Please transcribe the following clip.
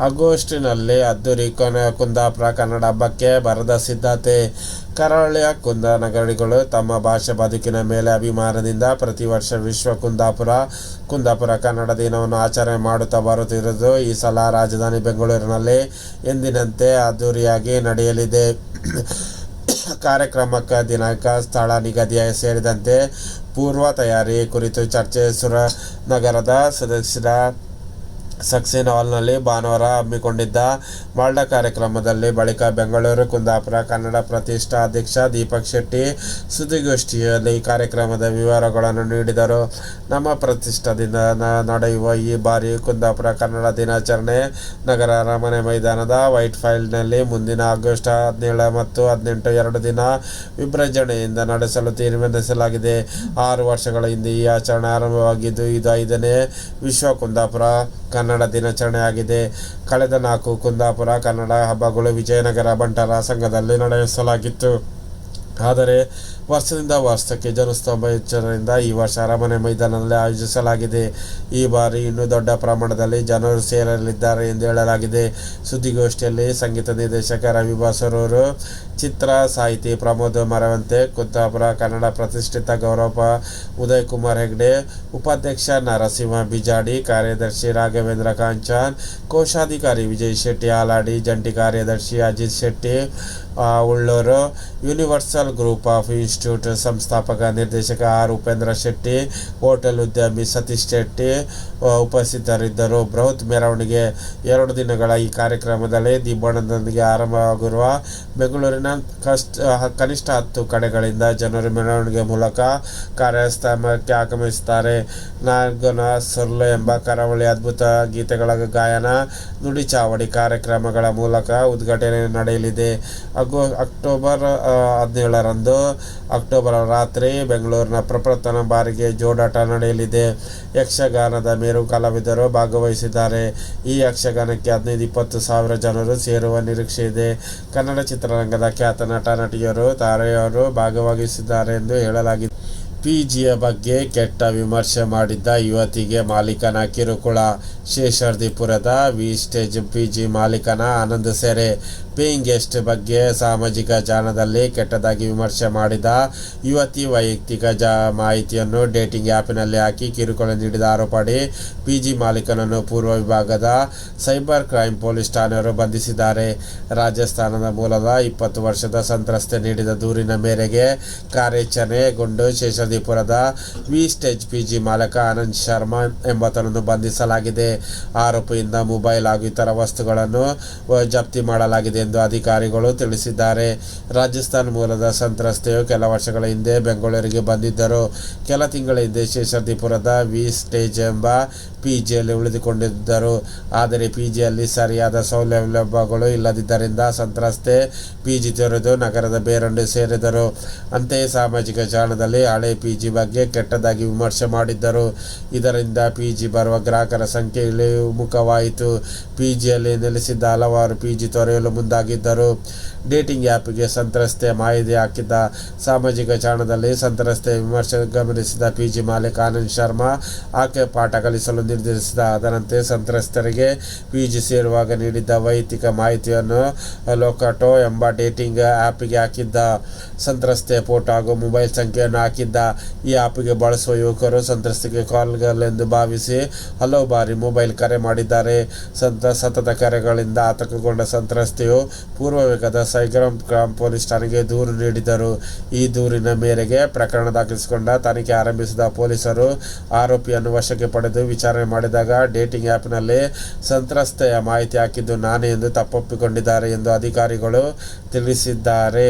ಆಗಸ್ಟಿನಲ್ಲಿ ಅದ್ದೂರಿ ಕುಂದಾಪುರ ಕನ್ನಡ ಹಬ್ಬಕ್ಕೆ ಬರದ ಸಿದ್ಧತೆ. ಕರಾವಳಿಯ ಕುಂದ ನಗರಿಗಳು ತಮ್ಮ ಭಾಷೆ ಬದುಕಿನ ಮೇಲೆ ಅಭಿಮಾನದಿಂದ ಪ್ರತಿ ವರ್ಷ ವಿಶ್ವ ಕುಂದಾಪುರ ಕುಂದಾಪುರ ಕನ್ನಡ ದಿನವನ್ನು ಆಚರಣೆ ಮಾಡುತ್ತಾ ಬರುತ್ತಿರುವುದು ಈ ಸಲ ರಾಜಧಾನಿ ಬೆಂಗಳೂರಿನಲ್ಲಿ. ಎಂದಿನಂತೆ ಅದ್ದೂರಿಯಾಗಿ ನಡೆಯಲಿದೆ. ಕಾರ್ಯಕ್ರಮಕ್ಕೆ ದಿನಾಂಕ, ಸ್ಥಳ ನಿಗದಿ ಸೇರಿದಂತೆ ಪೂರ್ವ ತಯಾರಿ ಕುರಿತು ಚರ್ಚೆ ಸುರ ನಗರದ ಸದಸ್ಯರ ಸಕ್ಸೇನಾ ಹಾಲ್ನಲ್ಲಿ ಭಾನುವಾರ ಹಮ್ಮಿಕೊಂಡಿದ್ದ ಮಾಲ್ಡ ಕಾರ್ಯಕ್ರಮದಲ್ಲಿ ಬಳಿಕ ಬೆಂಗಳೂರು, ಕುಂದಾಪುರ, ಕನ್ನಡ ಪ್ರತಿಷ್ಠಾ ಅಧ್ಯಕ್ಷ ದೀಪಕ್ ಶೆಟ್ಟಿ ಸುದ್ದಿಗೋಷ್ಠಿಯಲ್ಲಿ ಕಾರ್ಯಕ್ರಮದ ವಿವರಗಳನ್ನು ನೀಡಿದರು. ನಮ್ಮ ಪ್ರತಿಷ್ಠಾದಿಂದ ನಡೆಯುವ ಈ ಬಾರಿ ಕುಂದಾಪುರ ಕನ್ನಡ ದಿನಾಚರಣೆ ನಗರ ಅರಮನೆ ಮೈದಾನದ ವೈಟ್ ಫೈಲ್ನಲ್ಲಿ ಮುಂದಿನ ಆಗಸ್ಟ್ ಹದಿನೇಳು ಮತ್ತು ಹದಿನೆಂಟು ಎರಡು ದಿನ ವಿಭಜನೆಯಿಂದ ನಡೆಸಲು ತೀರ್ಮಾನಿಸಲಾಗಿದೆ. ಆರು ವರ್ಷಗಳ ಹಿಂದೆ ಈ ಆಚರಣೆ ಆರಂಭವಾಗಿದ್ದು, ಇದು ಐದನೇ ವಿಶ್ವ ಕುಂದಾಪುರ ಕನ್ನಡ ದಿನಾಚರಣೆಯಾಗಿದೆ ಕಳೆದ ನಾಲ್ಕು ಕುಂದಾಪುರ ಕನ್ನಡ ಹಬ್ಬಗಳು ವಿಜಯನಗರ ಬಂಟರ ಸಂಘದಲ್ಲಿ ನಡೆಸಲಾಗಿತ್ತು. ಆದರೆ ವರ್ಷದಿಂದ ವರ್ಷಕ್ಕೆ ಜನಸ್ತಂಭ ಹೆಚ್ಚಳದಿಂದ ಈ ವರ್ಷ ಅರಮನೆ ಮೈದಾನದಲ್ಲಿ ಆಯೋಜಿಸಲಾಗಿದೆ. ಈ ಬಾರಿ ಇನ್ನೂ ದೊಡ್ಡ ಪ್ರಮಾಣದಲ್ಲಿ ಜನರು ಸೇರಲಿದ್ದಾರೆ ಎಂದು ಹೇಳಲಾಗಿದೆ. ಸುದ್ದಿಗೋಷ್ಠಿಯಲ್ಲಿ ಸಂಗೀತ ನಿರ್ದೇಶಕ ರವಿ ಬಾಸರೂರು ಚಿತ್ರ ಸಾಹಿತಿ ಪ್ರಮೋದ್ ಮರವಂತೆ ಕುತ್ತಾಪುರ ಕನ್ನಡ ಪ್ರತಿಷ್ಠಿತ ಗೌರವ ಉದಯ್ ಕುಮಾರ್ ಹೆಗ್ಡೆ, ಉಪಾಧ್ಯಕ್ಷ ನರಸಿಂಹ ಬಿಜಾಡಿ, ಕಾರ್ಯದರ್ಶಿ ರಾಘವೇಂದ್ರ ಕಾಂಚಾನ್, ಕೋಶಾಧಿಕಾರಿ ವಿಜಯ್ ಶೆಟ್ಟಿ ಆಲಾಡಿ ಜಂಟಿ ಕಾರ್ಯದರ್ಶಿ Ajit Shetty Ullur, universal group of institute ಸಂಸ್ಥಾಪಕ ನಿರ್ದೇಶಕ ಆರ್ ಉಪೇಂದ್ರ ಶೆಟ್ಟಿ ಹೋಟೆಲ್ ಉದ್ಯಮಿ ಸತೀಶ್ ಶೆಟ್ಟಿ ಉಪಸ್ಥಿತರಿದ್ದರು. ಬೃಹತ್ ಮೆರವಣಿಗೆ ಎರಡು ದಿನಗಳ ಈ ಕಾರ್ಯಕ್ರಮದಲ್ಲಿ ದಿಬ್ಬಣದೊಂದಿಗೆ ಆರಂಭವಾಗಿರುವ ಬೆಂಗಳೂರಿನ ಕಷ್ಟ ಕನಿಷ್ಠ ಹತ್ತು ಕಡೆಗಳಿಂದ ಜನರು ಮೆರವಣಿಗೆ ಮೂಲಕ ಕಾರ್ಯಸ್ಥಾನಕ್ಕೆ ಆಗಮಿಸುತ್ತಾರೆ. ನಾಗನ ಸುರ್ಲು ಎಂಬ ಕರಾವಳಿ ಅದ್ಭುತ ಗೀತೆಗಳ ಗಾಯನ ನುಡಿ ಚಾವಡಿ ಕಾರ್ಯಕ್ರಮಗಳ ಮೂಲಕ ಉದ್ಘಾಟನೆ ನಡೆಯಲಿದೆ. ಅಗೋ ಅಕ್ಟೋಬರ್ ಆ, ಹದಿನೇಳರಂದು ಅಕ್ಟೋಬರ್ ರಾತ್ರಿ ಬೆಂಗಳೂರಿನ ಪ್ರಪ್ರಥಮ ಬಾರಿಗೆ ಜೋಡಾಟ ನಡೆಯಲಿದೆ. ಯಕ್ಷಗಾನದ ಮೇರು ಕಲಾವಿದರು ಭಾಗವಹಿಸಿದ್ದಾರೆ. ಈ ಯಕ್ಷಗಾನಕ್ಕೆ ಹದಿನೈದು, ಇಪ್ಪತ್ತು ಸಾವಿರ ಜನರು ಸೇರುವ ನಿರೀಕ್ಷೆ ಇದೆ. ಕನ್ನಡ ಚಿತ್ರರಂಗದ ಖ್ಯಾತ ನಟ, ನಟಿಯರು ತಾರೆಯರು ಭಾಗವಹಿಸಿದ್ದಾರೆ ಎಂದು ಹೇಳಲಾಗಿದೆ. ಪಿಜಿಯ ಬಗ್ಗೆ ಕೆಟ್ಟ ವಿಮರ್ಶೆ ಮಾಡಿದ್ದ ಯುವತಿಗೆ ಮಾಲೀಕನ ಕಿರುಕುಳ. ಶೇಷರ್ದಿಪುರದ ವಿ ಸ್ಟೇಜ್ ಪಿಜಿ ಮಾಲೀಕನ ಆನಂದ ಸೆರೆ. ಪೇಯಿಂಗ್ ಗೆಸ್ಟ್ ಬಗ್ಗೆ ಸಾಮಾಜಿಕ ಜಾಲದಲ್ಲಿ ಕೆಟ್ಟದಾಗಿ ವಿಮರ್ಶೆ ಮಾಡಿದ ಯುವತಿ ವೈಯಕ್ತಿಕ ಜಾ ಮಾಹಿತಿಯನ್ನು ಡೇಟಿಂಗ್ ಆ್ಯಪಿನಲ್ಲಿ ಹಾಕಿ ಕಿರುಕುಳ ನೀಡಿದ ಆರೋಪಡಿ ಪಿಜಿ ಮಾಲೀಕನನ್ನು ಪೂರ್ವ ವಿಭಾಗದ ಸೈಬರ್ ಕ್ರೈಮ್ ಪೊಲೀಸ್ ಠಾಣೆಯವರು ಬಂಧಿಸಿದ್ದಾರೆ. ರಾಜಸ್ಥಾನದ ಮೂಲದ ಇಪ್ಪತ್ತು ವರ್ಷದ ಸಂತ್ರಸ್ತೆ ನೀಡಿದ ದೂರಿನ ಮೇರೆಗೆ ಕಾರ್ಯಾಚರಣೆಗೊಂಡು ಶೇಷಾದಿಪುರದ ವಿ ಸ್ಟೇಜ್ ಪಿಜಿ ಮಾಲಕ ಆನಂದ್ ಶರ್ಮಾ ಎಂಬಾತನನ್ನು ಬಂಧಿಸಲಾಗಿದೆ. ಆರೋಪಿಯಿಂದ ಮೊಬೈಲ್ ಹಾಗೂ ಇತರ ವಸ್ತುಗಳನ್ನು ಜಪ್ತಿ ಮಾಡಲಾಗಿದೆ ಎಂದು ಅಧಿಕಾರಿಗಳು ತಿಳಿಸಿದ್ದಾರೆ. ರಾಜಸ್ಥಾನ್ ಮೂಲದ ಸಂತ್ರಸ್ತೆಯು ಕೆಲ ವರ್ಷಗಳ ಹಿಂದೆ ಬೆಂಗಳೂರಿಗೆ ಬಂದಿದ್ದರು. ಕೆಲ ತಿಂಗಳ ಹಿಂದೆ ಶೇಷಾದ್ರಿಪುರದ ವಿ ಸ್ಟೇಜ್ ಎಂಬ ಪಿಜಿಯಲ್ಲಿ ಉಳಿದುಕೊಂಡಿದ್ದರು. ಆದರೆ ಪಿಜಿಯಲ್ಲಿ ಸರಿಯಾದ ಸೌಲಭ್ಯಗಳು ಇಲ್ಲದಿದ್ದರಿಂದ ಸಂತ್ರಸ್ತೆ ಪಿಜಿ ತೊರೆದು ನಗರದ ಬೇರೊಂದು ಸೇರಿದರು. ಅಂತೆಯೇ ಸಾಮಾಜಿಕ ಜಾಲದಲ್ಲಿ ಹಳೆ ಪಿಜಿ ಬಗ್ಗೆ ಕೆಟ್ಟದಾಗಿ ವಿಮರ್ಶೆ ಮಾಡಿದ್ದರು. ಇದರಿಂದ ಪಿಜಿ ಬರುವ ಗ್ರಾಹಕರ ಸಂಖ್ಯೆ ಇಳಿಮುಖವಾಯಿತು. ಪಿಜಿಯಲ್ಲಿ ನೆಲೆಸಿದ್ದ ಹಲವಾರು ಪಿಜಿ ತೊರೆಯಲು ಮುಂದಾಗಿದ್ದರು. ಡೇಟಿಂಗ್ ಆ್ಯಪ್ಗೆ ಸಂತ್ರಸ್ತೆ ಮಾಹಿತಿ ಹಾಕಿದ್ದ ಸಾಮಾಜಿಕ ಜಾಲದಲ್ಲಿ ಸಂತ್ರಸ್ತೆ ವಿಮರ್ಶೆ ಗಮನಿಸಿದ ಪಿಜಿ ಮಾಲೀಕ ಆನಂದ್ ಶರ್ಮಾ, ಆಕೆ ಪಾಠ ಕಲಿಸಲು ನಿರ್ಧರಿಸಿದ ಅದರಂತೆ ಸಂತ್ರಸ್ತರಿಗೆ ಪಿಜಿ ಸೇರುವಾಗ ನೀಡಿದ್ದ ವೈಯಕ್ತಿಕ ಮಾಹಿತಿಯನ್ನು ಲೊಕಾಟೋ ಎಂಬ ಡೇಟಿಂಗ್ ಆ್ಯಪ್ಗೆ ಹಾಕಿದ್ದ. ಸಂತ್ರಸ್ತೆ ಫೋಟೋ ಹಾಗೂ ಮೊಬೈಲ್ ಸಂಖ್ಯೆಯನ್ನು ಹಾಕಿದ್ದ. ಈ ಆ್ಯಪಿಗೆ ಬಳಸುವ ಯುವಕರು ಸಂತ್ರಸ್ತೆಗೆ ಕಾಲ್ಗಳೆಂದು ಭಾವಿಸಿ ಹಲವು ಬಾರಿ ಮೊಬೈಲ್ ಕರೆ ಮಾಡಿದ್ದಾರೆ. ಸಂತ, ಸತತ ಕರೆಗಳಿಂದ ಆತಂಕಗೊಂಡ ಸಂತ್ರಸ್ತೆಯು ಪೂರ್ವ ವೇಗದ ಸೈಗ್ರಾಮ್ ಗ್ರಾಮ್ ಪೊಲೀಸ್ ಠಾಣೆಗೆ ದೂರು ನೀಡಿದರು ಈ ದೂರಿನ ಮೇರೆಗೆ ಪ್ರಕರಣ ದಾಖಲಿಸಿಕೊಂಡ ತನಿಖೆ ಆರಂಭಿಸಿದ ಪೊಲೀಸರು ಆರೋಪಿಯನ್ನು ವಶಕ್ಕೆ ಪಡೆದು ವಿಚಾರಣೆ ಮಾಡಿದಾಗ ಡೇಟಿಂಗ್ ಆ್ಯಪ್ನಲ್ಲಿ ಸಂತ್ರಸ್ತೆಯ ಮಾಹಿತಿ ಹಾಕಿದ್ದು ನಾನೇ ಎಂದು ತಪ್ಪೊಪ್ಪಿಕೊಂಡಿದ್ದಾರೆ ಎಂದು ಅಧಿಕಾರಿಗಳು ತಿಳಿಸಿದ್ದಾರೆ.